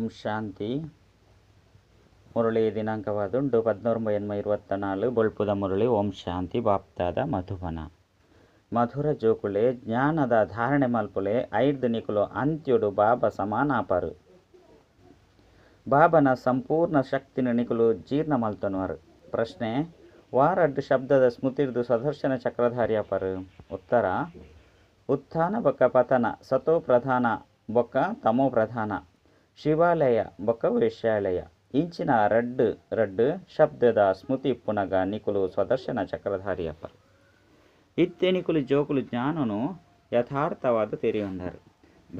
ಓಂ ಶಾಂತಿ. ಮುರಳಿ ದಿನಾಂಕವಾದುಂಡು ಪದ್ಮೂರು ಎನ್ಮ ಇರುವತ್ತ ನಾಲ್ಕು ಬೊಳ್ಪುದ ಮುರಳಿ, ಓಂ ಶಾಂತಿ, ಬಾಪ್ತಾದ, ಮಧುವನ. ಮಧುರ ಜೋಕುಳೆ ಜ್ಞಾನದ ಧಾರಣೆ ಮಲ್ಪುಲೆ, ಐದು ನಿಕುಲು ಅಂತ್ಯುಡು ಬಾಬಾ ಸಮಾನಾಪರು. ಬಾಬನ ಸಂಪೂರ್ಣ ಶಕ್ತಿನ ನಿಕುಲು ಜೀರ್ಣ ಮಲ್ತನವರು. ಪ್ರಶ್ನೆ, ವಾರಡ್ಡು ಶಬ್ದದ ಸ್ಮೃತಿರ್ದು ಸದರ್ಶನ ಚಕ್ರಧಾರಿಯಪರು. ಉತ್ತರ, ಉತ್ಥಾನ ಬೊಕ್ಕ ಪತನ, ಸತೋ ಪ್ರಧಾನ ಬೊಕ್ಕ ತಮೋ ಪ್ರಧಾನ. ಶಿವಾಲಯ ಬೊಕ್ಕ ಇಂಚಿನ ರಡ್ಡು ರಡ್ಡು, ಶಬ್ದದ ಸ್ಮೃತಿ ಪುನಗ, ನಿಕುಲು ಸ್ವದರ್ಶನ ಚಕ್ರಧಾರಿಯಪ್ಪ. ಇತ್ತೆ ನಿಕುಲು ಜೋಕುಲು ಜ್ಞಾನನು ಯಥಾರ್ಥವಾದ ತೆರೆಯೊಂದರು.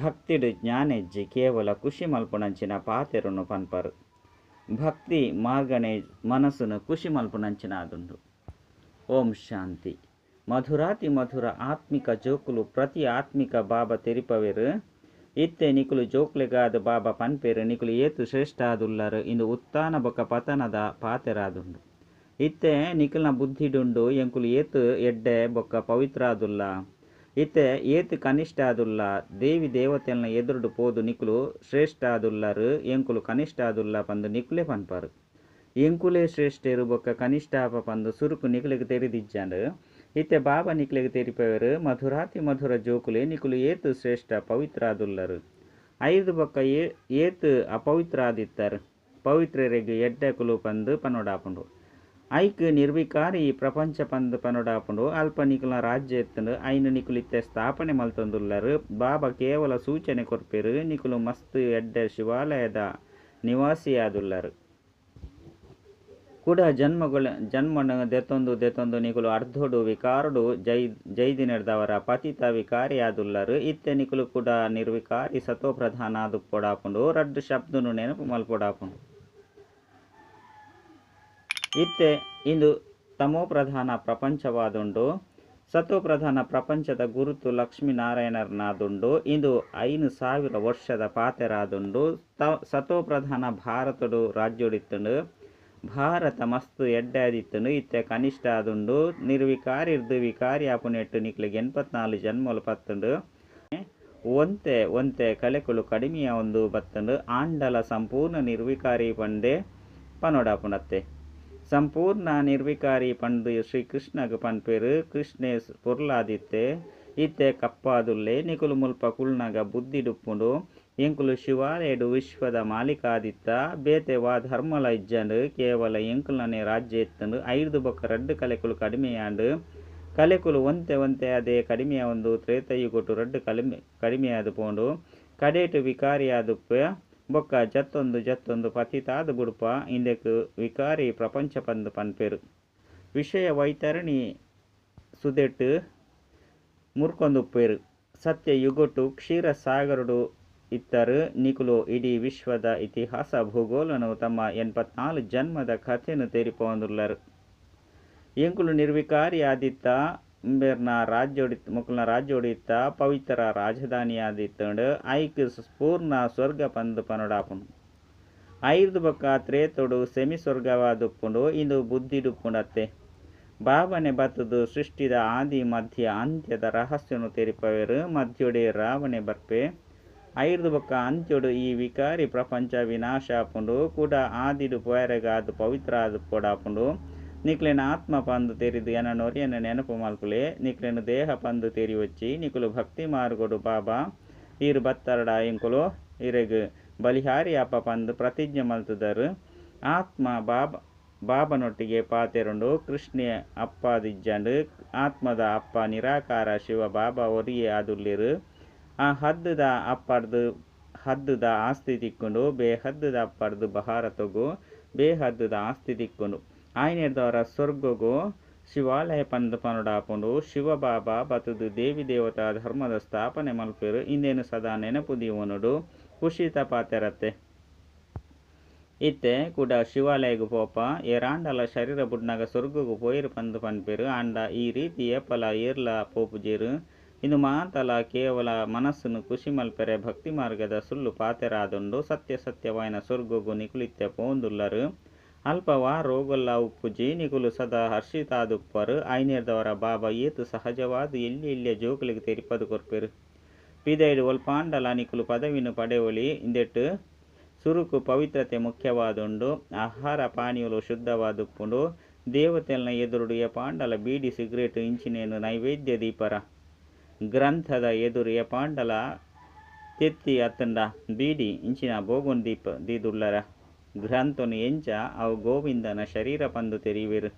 ಭಕ್ತಿಡು ಜ್ಞಾನೆಜ್ಜಿ ಕೇವಲ ಖುಷಿ ಮಲ್ಪುನಂಚಿನ ಪಾತೆರನ್ನು ಪನ್ಪರು. ಭಕ್ತಿ ಮಾರ್ಗನೆ ಮನಸ್ಸನ್ನು ಖುಷಿ ಮಲ್ಪುನಂಚಿನ ಅದುಂಡು ಓಂ ಶಾಂತಿ. ಮಧುರಾತಿ ಮಧುರ ಆತ್ಮಿಕ ಜೋಕುಲು ಪ್ರತಿ ಆತ್ಮಿಕ ಬಾಬ ತೆರಿಪವೆರು ಇತ್ತೆ ನಿಕುಲು ಜೋಕ್ಲೆಗಾದ ಬಾಬಾ ಪನ್ಪೆರ್ ನಿಕುಲು ಏತು ಶ್ರೇಷ್ಠ ಆದುಲ್ಲರು ಇಂದು ಉತ್ತಾನ ಬೊಕ ಪತನದ ಪಾತೆರಾದುಂಡು. ಇತ್ತೆ ನಿಕಲ್ನ ಬುದ್ಧಿಡುಂಡು ಎಂಕುಲು ಏತು ಎಡ್ಡೆ ಬೊಕ್ಕ ಪವಿತ್ರ ಆದುಲ್ಲ ಇತ್ತೆ ಏತು ಕನಿಷ್ಠ ಆದುಲ್ಲ ದೇವಿ ದೇವತೆಲ್ನ ಎದುರುಡು ಪೋದು ನಿಕುಲು ಶ್ರೇಷ್ಠ ಆದುಲ್ಲರು ಎಂಕುಲು ಕನಿಷ್ಠ ಆದುಲ್ಲ ಪಂದು ನಿಕುಲೆ ಪನ್ಪರು. ಎಂಕುಲೆ ಶ್ರೇಷ್ಠರು ಬೊಕ್ಕ ಕನಿಷ್ಠ ಆಪ ಪಂದು ಸುರುಕು ನಿಕುಲಿಗೆ ತೆರೆದಿಜ್ಜಂಡು. ಇತ್ತೆ ಬಾಬ ನಿಕ್ಲೆಗ್ ತೆರಿಪವರು ಮಧುರಾತಿ ಮಧುರ ಜೋಕುಲೆ ನಿಕುಲು ಏತು ಶ್ರೇಷ್ಠ ಪವಿತ್ರ ಆದುಲ್ಲರು ಐದು ಬೊಕ್ಕ ಏ, ಏತು ಅಪವಿತ್ರ ಆದಿತ್ತರು ಪವಿತ್ರರೆಗೆ ಎಡ್ಡೆಕುಲು ಪಂದು ಪನೋಡಾಪುಂಡು. ಐಕ್ ನಿರ್ವಿಕಾರಿ ಪ್ರಪಂಚ ಪಂದು ಪನೋಡಾಪುಂಡು. ಅಲ್ಪ ನಿಕುಲ ರಾಜ್ಯ ಎತ್ತಂಡು. ಐನು ನಿಕುಲಿತ್ತೆ ಸ್ಥಾಪನೆ ಮಲ್ತೊಂದುಲ್ಲರು. ಬಾಬಾ ಕೇವಲ ಸೂಚನೆ ಕೊರ್ಪೆರು. ನಿಕುಲು ಮಸ್ತ್ ಎಡ್ಡೆ ಶಿವಾಲಯದ ನಿವಾಸಿಯಾದುಲ್ಲರು. ಕೂಡ ಜನ್ಮಗಳ ಜನ್ಮ ದೆತ್ತೊಂದು ದೆತ್ತೊಂದು ನಿಕುಲು ಅರ್ಧೋಡು ವಿಕಾರಡು ಜೈ ಜೈದಿ ನಡೆದವರ ಪತಿತ ವಿಕಾರಿಯಾದುಲ್ಲರು. ಇತ್ತೆ ನಿಕುಲು ಕೂಡ ನಿರ್ವಿಕಾರಿ ಸತೋ ಪ್ರಧಾನ ಅದು ಪೊಡಾಪುಂಡು. ರಡ್ಡು ಶಬ್ದನು ನೆನಪು ಮಲ್ಪೊಡಾಪುಂಡು. ಇತ್ತೆ ಇಂದು ತಮೋ ಪ್ರಧಾನ ಪ್ರಪಂಚವಾದುಂಡು. ಸತೋ ಪ್ರಧಾನ ಪ್ರಪಂಚದ ಗುರುತು ಲಕ್ಷ್ಮೀನಾರಾಯಣರನಾದುಂಡು. ಇಂದು ಐನು ಸಾವಿರ ವರ್ಷದ ಪಾತೆರಾದುಂಡು. ತ ಸತೋ ಪ್ರಧಾನ ಭಾರತಡು ರಾಜ್ಯೋಡಿತ್ತುಂಡು. ಭಾರತ ಮಸ್ತ್ ಎಡ್ಡಾದಿತ್ತನು ಇತ್ತ ಕನಿಷ್ಠ ಆದುಂಡು ನಿರ್ವಿಕಾರಿ ಇರ್ದು ವಿಕಾರಿ ಆಪುನೆಟ್ಟು ನಿಕ್ಲಿಗೆ ಎನ್ಪತ್ನಾಲು ಜನ್ಮಲು ಪತ್ತುಂಡು ಒಂತೆ ಒಂತೆ ಕಲೆಕುಲು ಕಡಿಮೆಯ ಒಂದು ಬತ್ತಂಡು ಆಂಡಲ ಸಂಪೂರ್ಣ ನಿರ್ವಿಕಾರಿ ಪಂಡೆ ಪನೋಡಾಪುನತ್ತೆ ಸಂಪೂರ್ಣ ನಿರ್ವಿಕಾರಿ ಪಂಡು ಶ್ರೀಕೃಷ್ಣಗ ಪನ್ಪೇರು. ಕೃಷ್ಣೆ ಪುರ್ಲಾದಿತ್ತೆ. ಇತ್ತೆ ಕಪ್ಪಾದುಲ್ಲೆ, ನಿಕುಲು ಮುಲ್ಪ ಕುಳ್ನಾಗ ಬುದ್ಧಿ ಡುಪ್ಪುಂಡು ಎಂಕುಲು ಶಿವಾಲಯಡು ವಿಶ್ವದ ಮಾಲಿಕಾದಿತ್ತ ಬೇತೆವಾ ಧರ್ಮಲ ಇಜ್ಜಂಡು, ಕೇವಲ ಎಂಕುಲನೆ ರಾಜ್ಯ ಎತ್ತಂಡು, ಐದು ಬೊಕ್ಕ ರಡ್ಡು ಕಲೆಕುಲು ಕಡಿಮೆಯಾಂಡು. ಕಲೆಕುಲು ಒಂತೆ ಒಂತೆ ಅದೇ ಕಡಿಮೆಯ ಒಂದು ತ್ರೇತಯುಗೊಟ್ಟು ರಡ್ಡು ಕಡಿಮೆ ಕಡಿಮೆಯಾದು ಪೋಂಡು. ಕಡೇಟು ವಿಕಾರಿಯಾದ ಬೊಕ್ಕ ಜತ್ತೊಂದು ಜತ್ತೊಂದು ಪತಿತಾದ ಬುಡುಪ ಇಂದೆಕ್ ವಿಕಾರಿ ಪ್ರಪಂಚ ಪಂದು ಪನ್ಪೇರು. ವಿಷಯ ವೈತರಣಿ ಸುದೆಟ್ಟು ಮುರ್ಕೊಂದುಪ್ಪೇರು ಸತ್ಯ ಯುಗೊಟ್ಟು ಕ್ಷೀರ ಸಾಗರಡು ಇತ್ತರು ನಿಕುಲು ಇಡೀ ವಿಶ್ವದ ಇತಿಹಾಸ ಭೂಗೋಲನು ತಮ್ಮ ಎನ್ಪತ್ನಾಲು ಜನ್ಮದ ಕಥೆನು ತೆರಿಪೊಂದುಲ್ಲರು ಎಂಕುಲು ನಿರ್ವಿಕಾರಿ ಆದಿತ್ತ ಇಂಬೆರ್ನ ರಾಜ್ಯೋಡಿ ಮುಕುಲ್ನ ರಾಜ್ಯೋಡಿತ್ತ, ಪವಿತ್ರ ರಾಜಧಾನಿ ಆದಿತ್ತಂಡು ಐಕ್ ಪೂರ್ಣ ಸ್ವರ್ಗ ಪಂದು ಪನೊಡಾಪುಂಡು. ಐದು ಬೊಕ್ಕ ತ್ರೇತೊಡು ಸೆಮಿ ಸ್ವರ್ಗವಾದುಪ್ಪುಂಡು, ಇಂದು ಬುದ್ಧಿಡುಪ್ಪುಂಡತ್ತೆ. ಭಾವನೆ ಬತ್ತದು ಸೃಷ್ಟಿದ ಆದಿ ಮಧ್ಯ ಅಂತ್ಯದ ರಹಸ್ಯನು ತೆರಿಪವೆರು, ಮಧ್ಯೋಡೆ ರಾವಣೆ ಬರ್ಪೆ. ಐರ್ದು ಬೊಕ್ಕ ಅಂಚೊಡು ಈ ವಿಕಾರಿ ಪ್ರಪಂಚ ವಿನಾಶ ಆಪುಂಡು ಕೂಡ ಆದಿಡು ಪೋಯರೆಗಾದು ಪವಿತ್ರ ಆದು ಆಪುಂಡು ನಿಕ್ಲೆನ ಆತ್ಮ ಪಂದು ತೆರಿದು ಎನ ನೊರಿಯನ ನೆನಪು ಮಲ್ಕುಲೆ, ನಿಕ್ಲೆನು ದೇಹ ಪಂದು ತೆರಿ ವಚ್ಚಿ ನಿಕುಲು ಭಕ್ತಿ ಮಾರ್ಗೊಡು ಬಾಬಾ. ಈರ್ ಬತ್ತರಡ ಇಂಕುಲು, ಇರೆಗು ಬಲಿಹಾರಿ ಅಪ್ಪ ಪಂದು ಪ್ರತಿಜ್ಞೆ ಮಲ್ತದರು. ಆತ್ಮ ಬಾಬ, ಬಾಬನೊಟ್ಟಿಗೆ ಪಾತೆರುಂಡು, ಕೃಷ್ಣ ಅಪ್ಪ ದಿಜ್ಜಂಡು ಆತ್ಮದ ಅಪ್ಪ ನಿರಾಕಾರ ಶಿವ ಬಾಬಾ ಒರಿಯೇ ಆದುಲ್ಲಿರು ಆ ಹದ್ದದ ಅಪ್ಪರ್ದು, ಹದ್ದದ ಆಸ್ತಿ ತಿಕ್ಕೊಂಡು ಬೇಹದ್ದದ ಅಪ್ಪರ್ದು ಬಹಾರ ತೊಗು ಬೇಹದ್ದದ ಆಸ್ತಿ ತಿಕ್ಕೊಂಡು. ಆಯ್ನೆರ್ದವರ ಸ್ವರ್ಗೋ ಶಿವಾಲಯ ಪಂದ ಪನುಡಾಪುಂಡು ಶಿವಬಾಬಾ ಬತದು ದೇವಿ ದೇವತಾ ಧರ್ಮದ ಸ್ಥಾಪನೆ ಮಲ್ಪೇರು, ಇಂದೇನು ಸದಾ ನೆನಪು ದೀವನುಡು ಖುಷಿ ತಪಾತೆರತ್ತೆ ಇತ್ತೆ ಕೂಡ ಶಿವಾಲಯಗು ಪೋಪ ಎರಾಂಡಲ ಶರೀರ ಬುಡ್ನಾಗ ಸ್ವರ್ಗಗು ಪೋಯಿರು ಪಂದು ಪನ್ಪೇರು, ಆಂಡ ಈ ರೀತಿ ಏಪಲ ಏರ್ಲ ಪೋಪುಜೇರು ಇಂದು ಮಾತಲ ಕೇವಲ ಮನಸ್ಸನ್ನು ಖುಷಿ ಮಲ್ಪೆರೆ ಭಕ್ತಿ ಮಾರ್ಗದ ಸುಳ್ಳು ಪಾತೆರಾದುಂಡು ಸತ್ಯ ಸತ್ಯವಾಯಿನ ಸ್ವರ್ಗಗು ನಿಕುಲಿತ್ತೆ ಪೋಂದುಲ್ಲರು. ಅಲ್ಪವ ರೋಗಲ್ಲ ಉಪ್ಪುಜಿ ನಿಕುಲು ಸದಾ ಹರ್ಷಿತಾದುಪ್ಪರು. ಐನೇರ್ದವರ ಬಾಬಾ ಏತು ಸಹಜವಾದ ಎಲ್ಲಿ ಎಲ್ಲಿಯ ಜೋಕುಲಿಗೆ ತೆರಿಪದು ಕೊರ್ಪೆರು. ಪಿದೈಡು ಒಲ್ಪಾಂಡಲ ನಿಕುಲು ಪದವಿನು ಪಡೆವಳಿ ಇಂದೆಟ್ಟು. ಸುರುಕು ಪವಿತ್ರತೆ ಮುಖ್ಯವಾದುಂಡು. ಆಹಾರ ಪಾನೀಯಲು ಶುದ್ಧವಾದುಪ್ಪುಂಡು. ದೇವತೆಲ್ನ ಎದುರುಡು ಪಾಂಡಲ ಬೀಡಿ ಸಿಗರೇಟು ಇಂಚಿನೇನು ನೈವೇದ್ಯ ದೀಪರ. ಗ್ರಂಥದ ಎದುರು ಪಾಂಡಲ ತಿತ್ತಿ ಅತ್ತಂಡ ಬೀಡಿ ಇಂಚಿನ ಬೋಗುನ್ ದೀಪ ದೀದುಳ್ಳರ. ಗ್ರಂಥನು ಎಂಚ ಅವು ಗೋವಿಂದನ ಶರೀರ ಪಂದು ತೆರೆಯುವಿರು.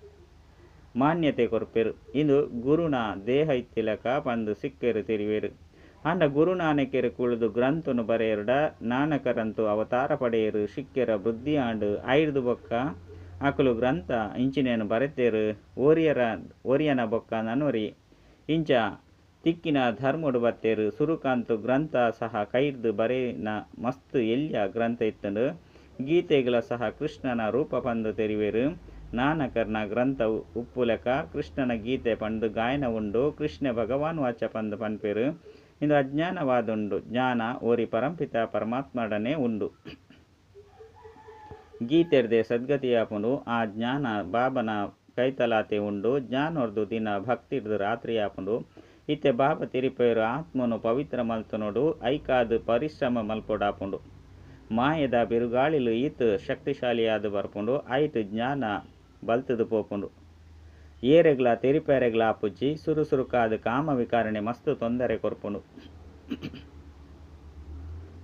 ಮಾನ್ಯತೆ ಕೊರ್ಪೆರು. ಇಂದು ಗುರುನ ದೇಹ ಇತ್ತಿಲಕ ಪಂದು ಸಿಕ್ಕೇರು ತೆರೆಯುವಿರು. ಅಂಡ ಗುರುನಾನಕೆರು ಕುಳಿದು ಗ್ರಂಥನು ಬರೆಯರುಡ, ನಾನಕರಂತು ಅವತಾರ ಪಡೆಯರು, ಶಿಕ್ಕೆರ ಬುದ್ಧಿ ಆಂಡು ಐದು ಬೊಕ್ಕ ಅಕಲು ಗ್ರಂಥ ಇಂಚಿನೇನು ಬರೆತೇರು ಓರಿಯರ, ಓರಿಯನ ಬೊಕ್ಕ ನನ್ನೊರಿ. ಇಂಚ ತಿಕ್ಕಿನ ಧರ್ಮಡು ಬತ್ತೇರು ಸುರುಕಾಂತು ಗ್ರಂಥ ಸಹ ಕೈರ್ದು ಬರೇನ ಮಸ್ತ್ ಎಲ್ಯ ಗ್ರಂಥ ಇತ್ತಂಡು ಗೀತೆಗಳ ಸಹ ಕೃಷ್ಣನ ರೂಪ ಪಂದು ತೆರಿವೆರು. ನಾನಕರ್ನ ಗ್ರಂಥ ಉಪ್ಪುಲಕ ಕೃಷ್ಣನ ಗೀತೆ ಪಂಡು ಗಾಯನ ಉಂಡು. ಕೃಷ್ಣ ಭಗವಾನ್ ವಾಚ ಪಂದು ಪನ್ಪೇರು. ಇಂದು ಅಜ್ಞಾನವಾದುಂಡು. ಜ್ಞಾನ ಓರಿ ಪರಂಪಿತ ಪರಮಾತ್ಮಡನೆ ಉಂಡು. ಗೀತೆರ್ದೆ ಸದ್ಗತಿಯಾಪುಂಡು ಆ ಜ್ಞಾನ ಬಾಬನ ಕೈತಲಾತೆ ಉಂಡು. ಜ್ಞಾನೊರ್ದು ದಿನ ಭಕ್ತಿರ್ದು ರಾತ್ರಿ ಆಪುಂಡು ಇತ್ತೆ ಬಾಬ ತಿರಿಪೇರು ಆತ್ಮನು ಪವಿತ್ರ ಮಲ್ತನೋಡು, ಐಕಾದ ಪರಿಶ್ರಮ ಮಲ್ಪೊಡಾಪುಂಡು. ಮಾಯದ ಬಿರುಗಾಳಿಲು ಈತ್ ಶಕ್ತಿಶಾಲಿಯಾದ ಬರ್ಪುಂಡು ಐಟ್ ಜ್ಞಾನ ಬಲ್ತದು ಪೋಪುಂಡು. ಏರೆಗ್ಲ ತಿರಿಪೇರೆಗ್ಲ ಪುಜ್ಜಿ, ಸುರುಸುರುಕಾದ ಕಾಮ ವಿಕಾರಣೆ ಮಸ್ತು ತೊಂದರೆ ಕೊರ್ಪುಂಡು.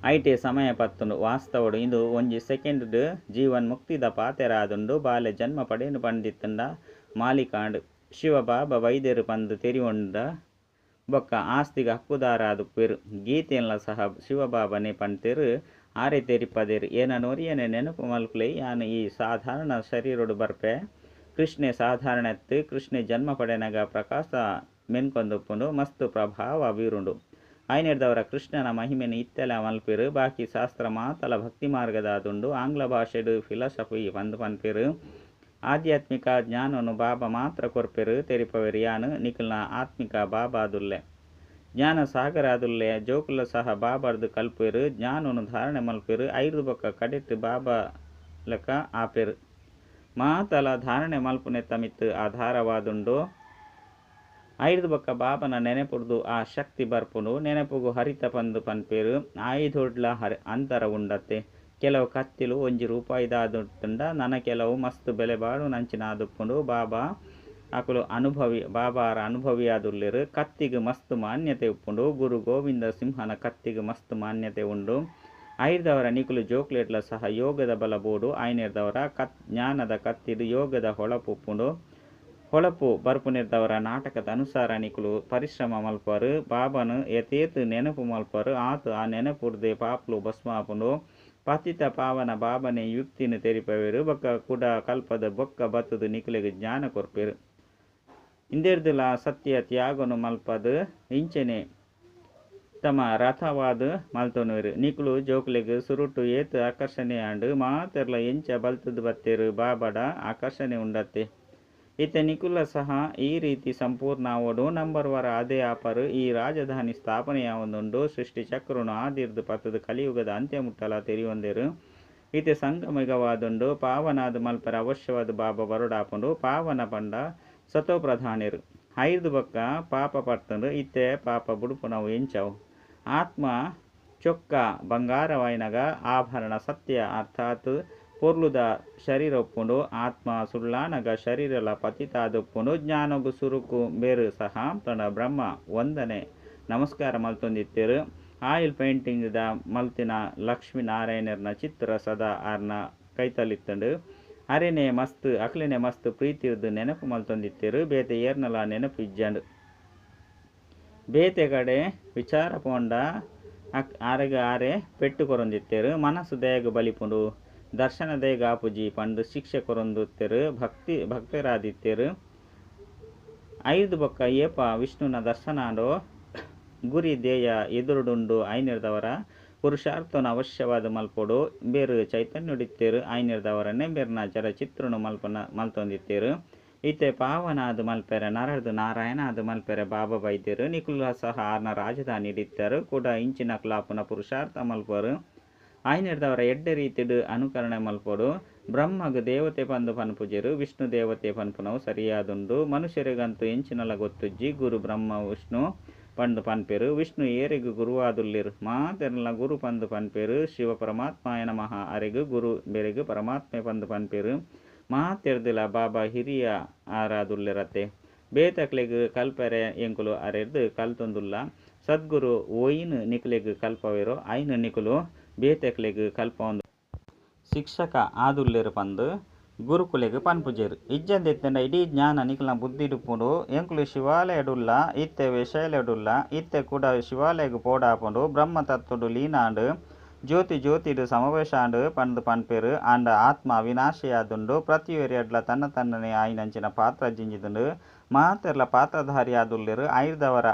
ಐಟೆ ಸಮಯ ಪತ್ತುಂಡು, ವಾಸ್ತವಡು ಇಂದು ಒಂಜಿ ಸೆಕೆಂಡ್ ಜೀವನ್ ಮುಕ್ತಿದ ಪಾತೆರಾದುಂಡು ಬಾಲೆ ಜನ್ಮ ಪಡೇನು ಪಂಡಿತ್ತಂಡ ಮಾಲಿಕಾಂಡ್. ಶಿವಬಾಬ ವೈದ್ಯರು ಪಂದು ತೆರಿವೊಂಡ ಬೊಕ್ಕ ಆಸ್ತಿಗೆ ಹಕ್ಕುದಾರ ಪೆರು ಗೀತೆಯಲ್ಲ ಸಹ ಶಿವಬಾಬನೆ ಪಂತೆರು ಆರೆ ತೆರಿಪದೇರು. ಏನ ಏನೇ ನೆನಪು ಮಲ್ಪುಲೆ ಯಾನು ಈ ಸಾಧಾರಣ ಶರೀರಡು ಬರ್ಪೆ. ಕೃಷ್ಣೆ ಸಾಧಾರಣತ್ತು, ಕೃಷ್ಣೆ ಜನ್ಮ ಪಡೆನಗ ಪ್ರಕಾಶ ಮೆನ್ಕೊಂದುಪ್ಪುಂಡು ಮಸ್ತ್ ಪ್ರಭಾವ ಬೀರುಂಡು. ಐನೆಡ್ದವರ ಕೃಷ್ಣನ ಮಹಿಮೆನ ಇತ್ತೆಲ ಮಲ್ಪಿರು, ಬಾಕಿ ಶಾಸ್ತ್ರ ಮಾತಲ ಭಕ್ತಿ ಮಾರ್ಗದಾದುಂಡು, ಆಂಗ್ಲ ಭಾಷೆಡು ಫಿಲಾಸಫಿ ಬಂದು ಪನ್ಪೆರು. ಆಧ್ಯಾತ್ಮಿಕ ಜ್ಞಾನವನ್ನು ಬಾಬಾ ಮಾತ್ರ ಕೊರ್ಪೆರು, ತೆರಿಪವೆರು, ಯಾನು, ನಿಖಲ್ನ ಆತ್ಮಿಕ ಬಾಬಾದುಲ್ಲೆ. ಜ್ಞಾನ ಸಾಗರ ಆದುಲ್ಲೆ ಜೋಕುಲ ಸಹ ಬಾಬಾರ್ದು ಕಲ್ಪೆರು, ಜ್ಞಾನವನ್ನು ಧಾರಣೆ ಮಲ್ಪೆರು, ಐದು ಬೊಕ್ಕ ಕಡೆಟ್ ಬಾಬಾ ಲೆಕ್ಕ ಆಪೆರು. ಮಾತಲ ಧಾರಣೆ ಮಲ್ಪುನೆ ತಮಿತ್ ಆಧಾರವಾದುಂಡು. ಐದು ಬೊಕ್ಕ ಬಾಬನ ನೆನೆಪುರ್ದು ಆ ಶಕ್ತಿ ಬರ್ಪುನು, ನೆನಪುಗು ಹರಿತ ಪಂದು ಪನ್ಪೇರು ಆಯ್ದೊಡ್ಲ ಹರಿ ಅಂತರ ಉಂಡತ್ತೆ. ಕೆಲವು ಕತ್ತಿಲು ಒಂಜಿ ರೂಪಾಯಿದಾದುಂಡ ನನ ಕೆಲವು ಮಸ್ತ್ ಬೆಲೆ ಬಾಳು ನಂಚಿನ ಆದುಪ್ಪುಂಡು ಬಾಬಾ ಅಕುಲು ಅನುಭವಿ, ಬಾಬಾರ ಅನುಭವಿಯಾದುಲ್ಲೆರು ಕತ್ತಿಗೆ ಮಸ್ತ್ ಮಾನ್ಯತೆ ಉಪ್ಪುಂಡು, ಗುರು ಗೋವಿಂದ ಸಿಂಹನ ಕತ್ತಿಗೆ ಮಸ್ತ್ ಮಾನ್ಯತೆ ಉಂಡು. ಐದವರ ನಿಕುಲು ಜೋಕ್ಲೇಟ್ಲ ಸಹ ಯೋಗದ ಬಲ ಬೋಡು, ಐನೇರ್ದವರ ಕತ್, ಜ್ಞಾನದ ಕತ್ತಿದು ಯೋಗದ ಹೊಳಪು ಉಪ್ಪುಂಡು. ಹೊಳಪು ಬರ್ಪುನಿರ್ದವರ ನಾಟಕದ ಅನುಸಾರ ನಿಕುಲು ಪರಿಶ್ರಮ ಮಲ್ಪರು, ಬಾಬನು ಎತೇತು ನೆನಪು ಮಲ್ಪರು, ಆತು ಆ ನೆನಪುರ್ದೆ ಪಾಪ್ಲು ಭಸ್ಮಾಪುಂಡು. ಪತಿತ ಪಾವನ ಬಾಬನೆ ಯುಕ್ತಿನ ತೆರಿಪವೆರು, ಬೊಕ್ಕ ಕುಡ ಕಲ್ಪದ ಬೊಕ್ಕ ಬತ್ತದು ನಿಕುಲೆಗೆ ಜ್ಞಾನ ಕೊರ್ಪೆರು. ಇಂದೆರ್ದುಲ ಸತ್ಯ ತ್ಯಾಗನು ಮಲ್ಪದು, ಇಂಚನೆ ತಮ್ಮ ರಥವಾದ ಮಲ್ತೊನುವೆರು. ನಿಕ್ಲು ಜೋಕ್ಲೆಗ್ ಸುರುಟು ಏತ ಆಕರ್ಷಣೆ ಆಂಡು, ಮಾತೆರ್ಲ ಎಂಚ ಬಲ್ತದು ಬತ್ತೇರು, ಬಾಬಡ ಆಕರ್ಷಣೆ ಉಂಡತ್ತೆ. ಇತ್ತ ನಿಕುಲ ಸಹ ಈ ರೀತಿ ಸಂಪೂರ್ಣ ಒಡು ನಂಬರ್ ವರ ಅದೇ ಆಪರು ಈ ರಾಜಧಾನಿ ಸ್ಥಾಪನೆಯಾವೊಂದುಂಡು ಸೃಷ್ಟಿ ಚಕ್ರನು ಆದಿರ್ದು ಪತ್ತದ ಕಲಿಯುಗದ ಅಂತ್ಯ ಮುಟ್ಟಲ ತೆರೆಯೊಂದಿರು. ಇತ್ತೆ ಸಂಗಮಿಗವಾದುಂಡು ಪಾವನಾದ ಮಲ್ಪರ ಅವಶ್ಯವಾದ ಬಾಬ ಬರುಡಾಪುಂಡು ಪಾವನ ಪಂಡ ಸತೋ ಪ್ರಧಾನಿರು. ಐದು ಬಕ್ಕ ಪಾಪ ಪಡ್ತಂದು ಇತ್ತೆ ಪಾಪ ಬುಡುಪು ನಾವು ಎಂಚವು. ಆತ್ಮ ಚೊಕ್ಕ ಬಂಗಾರವಾಯಿನಗ ಆಭರಣ ಸತ್ಯ ಅರ್ಥಾತ್ ಪೊರ್ಲುದ ಶರೀರ ಒಪ್ಪುಂಡು ಆತ್ಮ ಸುಳ್ಳಾನಗ ಶರೀರಲ ಪತಿತಾದೊಪ್ಪುಂಡು ಜ್ಞಾನಗು ಸುರುಕು ಬೇರು ಸಹ ತೊಂಡ ಬ್ರಹ್ಮ ಒಂದನೆ ನಮಸ್ಕಾರ ಮಲ್ತೊಂದಿತ್ತೇರು. ಆಯಿಲ್ ಪೇಂಟಿಂಗ್ ದ ಮಲ್ತಿನ ಲಕ್ಷ್ಮೀ ನಾರಾಯಣರ್ನ ಚಿತ್ರ ಸದಾ ಆರ್ನ ಕೈತಲಿತ್ತಂಡು ಅರೆನೆ ಮಸ್ತ್ ಅಕ್ಲೆನೆ ಮಸ್ತ್ ಪ್ರೀತಿರ್ದು ನೆನಪು ಮಲ್ತೊಂದಿತ್ತೇರು. ಬೇತೆ ಏರ್ನಲ ನೆನಪು ಇಜ್ಜಂಡು. ಬೇತೆ ಕಡೆ ವಿಚಾರ ಪೋಂಡ ಅಕ್ ಆರೆಗ ಆರೆ ಪೆಟ್ಟು ಕೊರೊಂದಿತ್ತೇರು. ಮನಸ್ಸು ದಯಗ ಬಲಿಪುಂಡು. ದರ್ಶನ ದೇಗಾಪುಜಿ ಆಪುಜಿ ಪಂಡು ಶಿಕ್ಷಕರೊಂದುತ್ತೆರು ಭಕ್ತಿ ಭಕ್ತರಾದಿತ್ಯರು ಐದು ಬೊಕ್ಕ, ಏಪ, ವಿಷ್ಣುನ ದರ್ಶನಾಡೋ ಗುರಿ ದೇಯ ಎದುರುಡುಂಡು ಐನಿರ್ದವರ. ಪುರುಷಾರ್ಥನ ಅವಶ್ಯವಾದ ಮಲ್ಪೊಡು. ಬೇರು ಚೈತನ್ಯುಡಿತ್ತೇರು ಐನಿರ್ದವರನ್ನೇ ಬೇರ್ನ ಜರ ಚಿತ್ರನು ಮಲ್ಪನ ಮಲ್ತೊಂದಿತ್ತೇರು ಇತ್ತೆ ಪಾವನಾದ ಮಲ್ಪೆರೆ ನರದು ನಾರಾಯಣ ಅದು ಮಲ್ಪೆರೆ, ಬಾಬಾ ಬೈದ್ಯರು ನಿಕುಲ ಸಹ ಆರ್ನ ರಾಜಧಾನಿ ಇಡಿತ್ತರು ಕೂಡ ಇಂಚಿನ ಕ್ಲಾಪುನ ಪುರುಷಾರ್ಥ ಮಲ್ಪರು. ಆಯ್ನೆಡ್ದವರ ಎಡ್ಡೆ ರೀತಿಡು ಅನುಕರಣೆ ಮಲ್ಪೊಡು. ಬ್ರಹ್ಮಗ ದೇವತೆ ಪಂದು ಪನ್ಪುಜರು, ವಿಷ್ಣು ದೇವತೆ ಪನ್ಪುನವು ಸರಿಯಾದುಂಡು. ಮನುಷ್ಯರಿಗಂತೂ ಎಂಚಿನಲ್ಲ ಗೊತ್ತುಜ್ಜಿ ಗುರು ಬ್ರಹ್ಮ, ವಿಷ್ಣು ಪಂಡು ಪನ್ಪೆರು. ವಿಷ್ಣು ಏರಿಗು ಗುರುವಾದುಲ್ಲಿರು. ಮಾತೆರ್ಲ ಗುರು ಪಂದು ಪನ್ಪೆರು. ಶಿವ ಪರಮಾತ್ಮಾಯ ನಮಃ ಅರೆಗು ಗುರು ಬೆರೆಗು ಪರಮಾತ್ಮೆ ಪಂದು ಪನ್ಪೆರು. ಮಾತೆರ್ದಿಲ್ಲ ಬಾಬಾ ಹಿರಿಯ ಆರಾದುಲ್ಲಿರತ್ತೆ. ಬೇತಕ್ಲೆಗ್ ಕಲ್ಪರೆ ಎಂಕುಲು ಅರೆದು ಕಲ್ತೊಂದುಲ್ಲ. ಸದ್ಗುರು ಓಯಿನ್ ನಿಕ್ಲೆಗ್ ಕಲ್ಪವೆರೋ. ಐನು ನಿಕುಲು ಬೇತೆಕ್ಲೆಗ್ ಕಲ್ಪೊಂದು ಶಿಕ್ಷಕ ಆದುಲ್ಲೆರ್ ಪಂದು ಗುರುಕುಲೆಗ್ ಇಜ್ಜಂದ ಇಜ್ಜಂದೆತ್ತಂಡ ಇಡೀ ಜ್ಞಾನ ನಿಕಲ್ನ ಬುದ್ಧಿಡುಪುಂಡು ಎಂಕುಲು ಶಿವಾಲಯಡುಲ್ಲ ಇತ್ತೆ ವಿಷಯಲೆಡುಲ್ಲ ಇತ್ತೆ ಕೂಡ ಶಿವಾಲಯಗ್ ಪೋಡಾಪುಂಡು ಬ್ರಹ್ಮ ತತ್ವಡು ಲೀನಾಂಡು, ಜ್ಯೋತಿ ಜ್ಯೋತಿಡು ಸಮವೇಶಾಂಡ್ ಪಂದು ಪನ್ಪೇರು ಆಂಡ ಆತ್ಮ ವಿನಾಶಿಯಾದುಂಡು ಪ್ರತಿಯೊರಿಯಡ್ಲ ತನ್ನ ತನ್ನನೆ ಆಯ್ನಂಚಿನ ಪಾತ್ರ ಜಿಂಜಿದುಂಡು, ಮಾತೆರ್ಲ ಪಾತ್ರಧಾರಿ ಆದುಲ್ಲೆರು ಐರ್ದವರ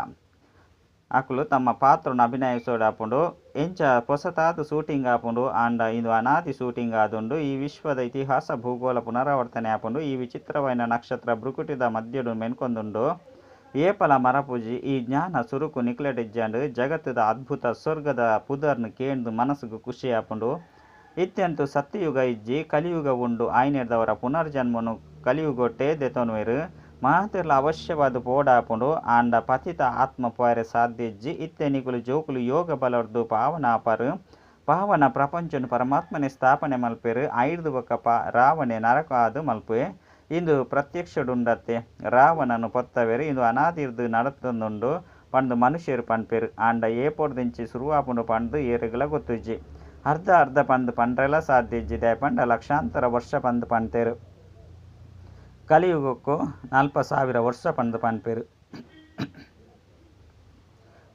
ಅಕುಲು ತಮ್ಮ ಪಾತ್ರನ ಅಭಿನಯಿಸೋಡಾಪುಂಡು ಎಂಚ ಹೊಸತಾದ ಶೂಟಿಂಗ್ ಆಪುಂಡು ಆಂಡ ಇಂದು ಅನಾದಿ ಶೂಟಿಂಗ್ ಆದುಂಡು ಈ ವಿಶ್ವದ ಇತಿಹಾಸ ಭೂಗೋಳ ಪುನರಾವರ್ತನೆ ಆಪುಂಡು ಈ ವಿಚಿತ್ರವೈನ ನಕ್ಷತ್ರ ಬ್ರುಕುಟಿದ ಮಧ್ಯಡು ಮೆನ್ಕೊಂದುಂಡು. ಏಪಲ ಮರಪೂಜಿ, ಈ ಜ್ಞಾನ ಸುರುಕು ನಿಕ್ಲೆಡಿಜ್ಜಂಡು ಜಗತ್ತದ ಅದ್ಭುತ ಸ್ವರ್ಗದ ಪುದರ್ನು ಕೇಂದು ಮನಸ್ಸುಗು ಖುಷಿ ಆಪುಂಡು ಇತ್ಯಂತು ಸತ್ಯಯುಗ ಇಜ್ಜಿ, ಕಲಿಯುಗ ಉಂಡು, ಆಯ್ನೆಡ್ದವರ ಪುನರ್ಜನ್ಮನು ಕಲಿಯುಗೊಟ್ಟೆ ದೆತೊನುವೆರು. ಮಾತೆರ್ಲ ಅವಶ್ಯವಾದ ಪೋಡಾಪುಂಡು ಆಂಡ ಪತಿತ ಆತ್ಮ ಪೋರೆ ಸಾಧ್ಯಜ್ಜಿ ಇತ್ತೆ ನಿಕುಲು ಜೋಕುಲು ಯೋಗ ಬಲರ್ದು ಪಾವನ ಆಪರು ಪಾವನ ಪ್ರಪಂಚನು ಪರಮಾತ್ಮನೆ ಸ್ಥಾಪನೆ ಮಲ್ಪೆರು ಐದು ಬೊಕ್ಕ ಪ ರಾವಣೆ ನರಕ ಆದು ಮಲ್ಪೆ. ಇಂದು ಪ್ರತ್ಯಕ್ಷಡುಂಡತ್ತೆ, ರಾವಣನು ಪೊತ್ತವೆರು, ಇಂದು ಅನಾದಿರ್ದು ನಡತಂದುಂಡು ಪಂಡು ಮನುಷ್ಯರು ಪನ್ಪೆರು. ಆಂಡ ಏಪೋರ್ದಿಂಚಿ ಶುರುವಾಪುಂಡು ಪಂಡು ಏರುಗಳ ಗೊತ್ತುಜ್ಜಿ ಅರ್ಧ ಅರ್ಧ ಪಂದು ಪಂಡ್ರೆಲ ಸಾಧ್ಯಜ್ಜಿದೆ ಪಂಡ ಲಕ್ಷಾಂತರ ವರ್ಷ ಪಂದು ಪಂತೇರು. ಕಲಿಯುಗಕ್ಕೂ ನಲ್ಪ ಸಾವಿರ ವರ್ಷ ಪಂದು ಪನ್ಪೆರು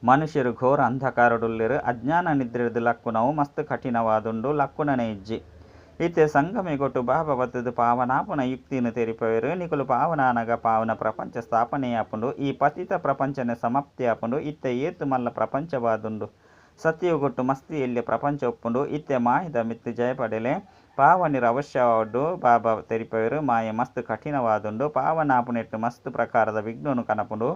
ಮನುಷ್ಯರು ಘೋರ ಅಂಧಕಾರಡುಲ್ಲೆರು ಅಜ್ಞಾನ ನಿದ್ರೆದು ಲಕ್ಕುನವು ಮಸ್ತ್ ಕಠಿಣವಾದುಂಡು ಲಕ್ಕುನನೆ ಇಜ್ಜಿ ಇತ್ತೆ ಸಂಗಮೆಗೊಟ್ಟು ಬಾಬಾ ಬತ್ತದು ಪಾವನಾಪುನ ಯುಕ್ತಿನು ತೆರಿಪವೆರು ನಿಕುಲು ಪಾವನಾನಗ ಪಾವನ ಪ್ರಪಂಚ ಸ್ಥಾಪನೆಯಾಪುಂಡು ಈ ಪತಿತ ಪ್ರಪಂಚನೆ ಸಮಾಪ್ತಿ ಆಪುಂಡು ಇತ್ತೆ ಏತು ಮಲ್ಲ ಪ್ರಪಂಚವಾದುಂಡು ಸತ್ಯವುಗೊಟ್ಟು ಮಸ್ತಿಯಲ್ಲಿ ಪ್ರಪಂಚ ಒಪ್ಪುಂಡು ಇತ್ತೆ ಮಾಯದ ಮಿತ್ತು ಜಯಪಡೆಲೆ ಪಾವನಿರ ಅವಶ್ಯವಾಡು ಬಾಬಾ ತೆರಿಪವೆರು ಮಾಯ ಮಸ್ತ್ ಕಠಿಣವಾದುಂಡು. ಪಾವನಾಪುನೆಟ್ಟು ಮಸ್ತ್ ಪ್ರಕಾರದ ವಿಘ್ನನು ಕನಪುಂಡು.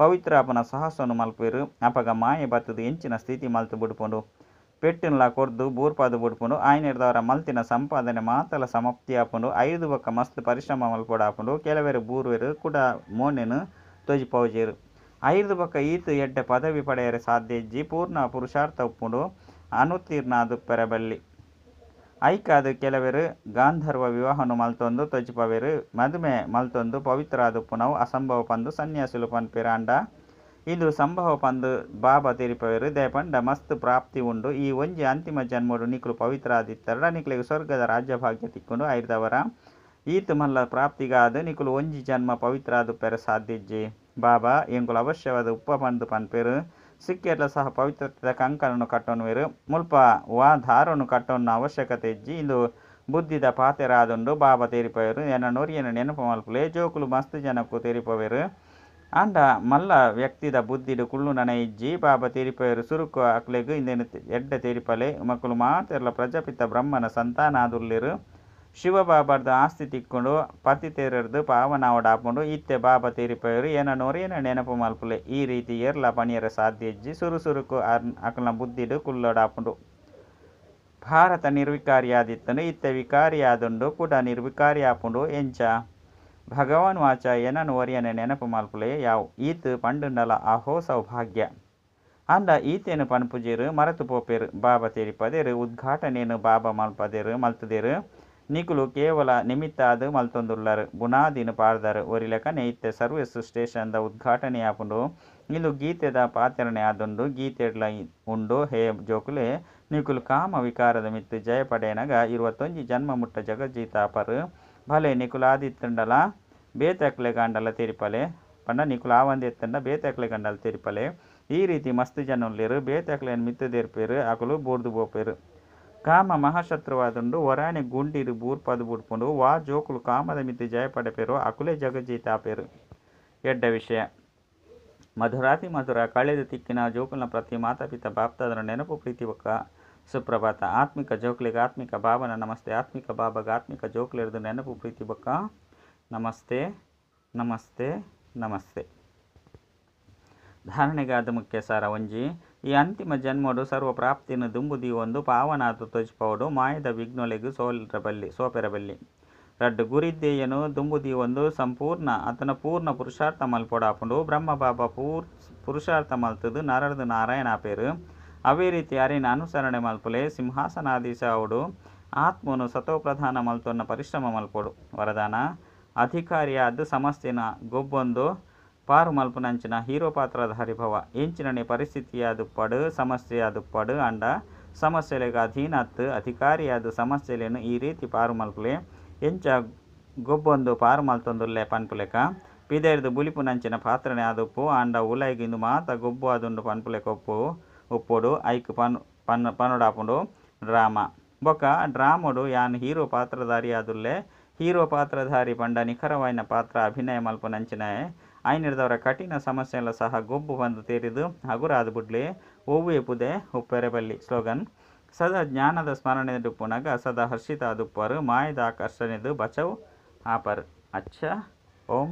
ಪವಿತ್ರಾಪನ ಸಹಸನು ಮಲ್ಪೆರು. ಅಪಗ ಮಾಯ ಬತ್ತದು ಎಂಚಿನ ಸ್ಥಿತಿ ಮಲ್ತು ಬಿಡ್ಪುಂಡು. ಪೆಟ್ಟಿನ ಕೊರ್ದು ಬೂರ್ಪಾದು ಬಿಡ್ಪುಂಡು. ಆಯ್ನೆಡ್ದವರ ಮಲ್ತಿನ ಸಂಪಾದನೆ ಮಾತಲ ಸಮಾಪ್ತಿ ಆಪುಂಡು. ಐದು ಬೊಕ್ಕ ಮಸ್ತ್ ಪರಿಶ್ರಮ ಮಲ್ಪೊಡಾಪುಂಡು. ಕೆಲವೆರು ಬೂರ್ವೆರು ಕೂಡ ಮೋನೆನು ತೋಜಿ ಪೌಜೇರು. ಐದು ಬೊಕ್ಕ ಈತು ಎಡ್ಡೆ ಪದವಿ ಪಡೆಯರೆ ಸಾಧ್ಯ ಇಜ್ಜಿ. ಪೂರ್ಣ ಪುರುಷಾರ್ಥ ಉಪ್ಪುಂಡು ಅನುತ್ತೀರ್ಣ ಆದುಪ್ಪೆರ ಬಲ್ಲಿ ಐಕಾದು ಕೆಲವೆರು ಗಾಂಧರ್ವ ವಿವಾಹನು ಮಲ್ತೊಂದು ತೊಜಿಪವೆರು ಮದುವೆ ಮಲ್ತೊಂದು ಪವಿತ್ರ ಅದುಪ್ಪುನವು ಅಸಂಭವ ಪಂದು ಸನ್ಯಾಸಿಲು ಪನ್ಪಿರಾಂಡ ಇದು ಸಂಭವ ಪಂದು ಬಾಬ ತಿರಿಪವೆರು, ದೇಪಂಡ ಮಸ್ತ್ ಪ್ರಾಪ್ತಿ ಉಂಡು. ಈ ಒಂಜಿ ಅಂತಿಮ ಜನ್ಮಡು ನಿಕ್ಲು ಪವಿತ್ರ ಆದಿತ್ತರಡ ನಿಕ್ಲೆಗ್ ಸ್ವರ್ಗದ ರಾಜ್ಯಭಾಗ್ಯ ತಿಕ್ಕೊಂಡು ಐರ್ದವರ. ಈತು ಮಲ್ಲ ಪ್ರಾಪ್ತಿಗಾದು ನಿಕುಲು ಒಂಜಿ ಜನ್ಮ ಪವಿತ್ರ ಸಾಧ್ಯಜ್ಜಿ ಬಾಬಾ ಎಂಕುಲು ಅವಶ್ಯವಾದ ಉಪ್ಪ ಪಂದು ಪನ್ಪೆರು ಸಿಕ್ಕೆರ್ಲ ಸಹ ಪವಿತ್ರತೆದ ಕಂಕಣನು ಕಟ್ಟೊನುವೆರು ಮುಲ್ಪ ವಾ ಧಾರನ್ನು ಕಟ್ಟೊನ್ನ ಅವಶ್ಯಕತೆ ಇಜ್ಜಿ ಇಂದು ಬುದ್ಧಿದ ಪಾತೆರಾದುಂಡು ಬಾಬಾ ತೆರಿಪವೆರು ಎನ್ನ ನೊರಿಯನ ನೆನಪು ಮಲ್ಪುಲೆ ಜೋಕುಲು ಮಸ್ತ್ ಜನಕ್ಕೂ ತೆರಿಪವೆರು ಅಂಡ ಮಲ್ಲ ವ್ಯಕ್ತಿದ ಬುದ್ಧಿಡು ಕುಳ್ಳು ನನ ಇಜ್ಜಿ ಬಾಬಾ ತೆರಿಪವೆರು ಸುರುಕು ಅಕ್ಲೆಗ್ ಇಂದೇನು ಎಡ್ಡೆ ತೆರಿಪಲೆ ಮಕ್ಕಳು ಮಾತೆರ್ಲ ಪ್ರಜಾಪಿತ ಬ್ರಹ್ಮನ ಸಂತಾನ ಆದುಲ್ಲೆರು ಶಿವ ಬಾಬಾರ್ದ ಆಸ್ತಿ ತಿಕ್ಕೊಂಡು ಪತಿ ತೇರರ್ದು ಹಾಕೊಂಡು, ಇತ್ತೆ ಬಾಬಾ ತೆರಿಪವೆರು ಏನ ನೊರೇನ ನೆನಪು ಮಲ್ಪುಲೆ. ಈ ರೀತಿ ಏರ್ಲ ಪಣಿಯರ ಸಾಧ್ಯ ಇಜ್ಜಿ ಸುರು ಸುರುಕು ಅಕ್ಲ ಬುದ್ಧಿಡು ಕುಲ್ಲೊಡಾಪುಂಡು ಭಾರತ ನಿರ್ವಿಕಾರಿಯಾದಿತ್ತನು, ಇತ್ತೆ ವಿಕಾರಿಯಾದುಂಡು, ಕೂಡ ನಿರ್ವಿಕಾರಿ ಆಪುಂಡು ಎಂಚ, ಭಗವಾನ್ ವಾಚ ಏನನು ಒರಿಯನ ನೆನಪು ಮಲ್ಪುಲೆ, ಯಾವು? ಈತ್ ಪಂಡುಂಡಲ ಅಹೋ ಸೌಭಾಗ್ಯ. ಅಂಡ ಈತೇನು ಪನ್ಪುಜೀರು, ಮರೆತು ಪೋಪೇರು, ಬಾಬಾ ತೀರಿಪದೇರು ಉದ್ಘಾಟನೆಯನ್ನು ಬಾಬಾ ಮಲ್ಪದೇರು, ಮಲ್ತದೆರು. ನಿಕುಲು ಕೇವಲ ನಿಮಿತ್ತ ಅದು ಮಲ್ತೊಂದುಲ್ಲರು ಬುನಾದಿನು ಪಾಡ್ದರು ಒರಿಲೆಕನೆ ಇತ್ತೆ ಸರ್ವಿಸ್ ದ ಉದ್ಘಾಟನೆ ಆಪುಂಡು ಇಂದು ಗೀತೆದ ಪಾಚರಣೆ ಆದುಂಡು ಗೀತೆಡ್ಲ ಉಂಡು. ಹೇ ಜೋಕುಲೆ, ನಿಕುಲು ಕಾಮ ವಿಕಾರದ ಮಿತ್ತು ಜಯ ಪಡೆಯನಗ ಇರುವತ್ತೊಂಜಿ ಜನ್ಮ ಮುಟ್ಟ ಜಗಜ್ಜೀತಾಪರು. ಭಲೆ, ನಿಕುಲು ಆದಿತ್ತಂಡಲ ಬೇತಕ್ಲೆ ಗಂಡಲ ತೆರಿಪಲೆ. ಪಂಡ ನಿಕುಲು ಆವಂದಿ ಎತ್ತಂಡ ಬೇತಕ್ಲೆ ಗಂಡಲ ತೆರಿಪಲೆ. ಈ ರೀತಿ ಮಸ್ತ್ ಜನುಲ್ಲೆರು ಬೇತಕ್ಲೆಯನ್ನು ಮಿತ್ತು ತೆರ್ಪೇರು ಅಕುಲು ಬೂರ್ದು ಬೋಪೆರು. ಕಾಮ ಮಹಾಶತ್ರುವಾದುಂಡು ಒರಾಣೆ ಗುಂಡಿರು ಬೂರ್ಪದು ಬುಡ್ಪುಂಡು ವಾ ಜೋಕುಲು ಕಾಮದ ಜಯ ಪಡಪೇರು ಅಕುಲೆ ಪೇರು. ಎಡ್ಡ ವಿಷಯ. ಮಧುರಾತಿ ಮಧುರ ಕಳೆದ ತಿಕ್ಕಿನ ಜೋಕುಲ್ನ ಪ್ರತಿ ಮಾತಾಪಿತ ಬಾಪ್ತಾದರ ನೆನಪು ಪ್ರೀತಿ ಒಕ್ಕ ಸುಪ್ರಭಾತ, ಆತ್ಮಿಕ ಜೋಕ್ಲಿಗೆ ಆತ್ಮಿಕ ಭಾವನ ನಮಸ್ತೆ, ಆತ್ಮಿಕ ಬಾಬಾಗ ಆತ್ಮಿಕ ಜೋಕ್ಲಿರ್ದು ನೆನಪು ಪ್ರೀತಿ ಬಕ್ಕ. ನಮಸ್ತೆ ನಮಸ್ತೆ ನಮಸ್ತೆ. ಧಾರಣೆಗಾದ ಮುಖ್ಯ ಸಾರ ಒಂಜಿ ಈ ಅಂತಿಮ ಜನ್ಮಡು ಸರ್ವ ಪ್ರಾಪ್ತಿಯನ್ನು ದುಂಬುದಿ ಒಂದು ಪಾವನಾತು ತೊಜ್ಪವಡು ಮಾಯದ ವಿಘ್ನೊಲೆಗು ಸೋಲಿರಬಲ್ಲಿ, ಸೋಪೆರಬಲ್ಲಿ. ರಡ್ಡು ಗುರಿದ್ದೇಯನು ದುಂಬುದಿ ಒಂದು ಸಂಪೂರ್ಣ ಅತನ ಪೂರ್ಣ ಪುರುಷಾರ್ಥ ಮಲ್ಪೊಡಾಪುಂಡು. ಬ್ರಹ್ಮ ಬಾಬಾ ಪೂರ್, ಪುರುಷಾರ್ಥ ಮಲ್ತದು ನರದು ನಾರಾಯಣ ಪೇರು. ಅವೇ ರೀತಿ ಅರಿನ ಅನುಸರಣೆ ಮಲ್ಪುಲೆ ಸಿಂಹಾಸನಾಧೀಶ ಅವಡು ಆತ್ಮನು ಸತೋಪ್ರಧಾನ ಮಲ್ತೊನ್ನ ಪರಿಶ್ರಮ ಮಲ್ಪೊಡು. ವರದಾನ, ಅಧಿಕಾರಿಯಾದ ಸಮಸ್ಯೆನ ಗೊಬ್ಬೊಂದು ಪಾರು ಮಲ್ಪುನಂಚಿನ ಹೀರೋ ಪಾತ್ರಧಾರಿ ಭವ ಎಂಚಿನನೆ ಸಮಸ್ಯೆಯಾದು ಪಡು ಅಂಡ. ಸಮಸ್ಯೆಲೆಗ ಅಧೀನತ್ ಅಧಿಕಾರಿಯಾದ ಸಮಸ್ಯೆಲೇನು ಈ ರೀತಿ ಪಾರು ಮಲ್ಪುಲೆ. ಎಂಚ ಗೊಬ್ಬೊಂದು ಪಾರು ಮಲ್ತೊಂದುಲ್ಲೆ ಪನ್ಪುಲೆಕ. ಪಿದೆರ್ದು ಬುಲಿಪುನಂಚಿನ ಪಾತ್ರನೆ ಆದುಪ್ಪು ಅಂಡ ಉಲೈಗಿಂದು ಮಾತ ಗೊಬ್ಬು ಅದುಂಡು ಪನ್ಪುಲೆಕ ಒಪ್ಪು ಉಪ್ಪೊಡು, ಐಕ್ ಪನ್ ಪನ್ ಪನ್ನುಡಾಪುಂಡು ಡ್ರಾಮಾ. ಬೊಕ ಡ್ರಾಮಡು ಯಾನ್ ಹೀರೋ ಪಾತ್ರಧಾರಿ ಆದುಲ್ಲೆ ಹೀರೋ ಪಾತ್ರಧಾರಿ ಪಂಡ ನಿಖರವಾಯಿನ ಪಾತ್ರ ಅಭಿನಯ ಮಲ್ಪುನಂಚಿನ ಐನಿಡ್ದವರ ಕಠಿಣ ಸಮಸ್ಯೆಲ್ಲ ಸಹ ಗೊಬ್ಬು ಬಂದು ತೇರಿದು ಹಗುರಾದ ಬುಡ್ಲೆ ಓವು ಎಪುದೆ ಉಪ್ಪೆರೆಬಲ್ಲಿ ಸ್ಲೋಗನ್. ಸದಾ ಜ್ಞಾನದ ಸ್ಮರಣೆ ಡುಪ್ಪುನಗ ಸದಾ ಹರ್ಷಿತ ದುಪ್ಪರು ಮಾಯದ ಆಕರ್ಷಣೆದು ಬಚವು ಆಪರ್ ಅಚ್ಚ, ಓಂ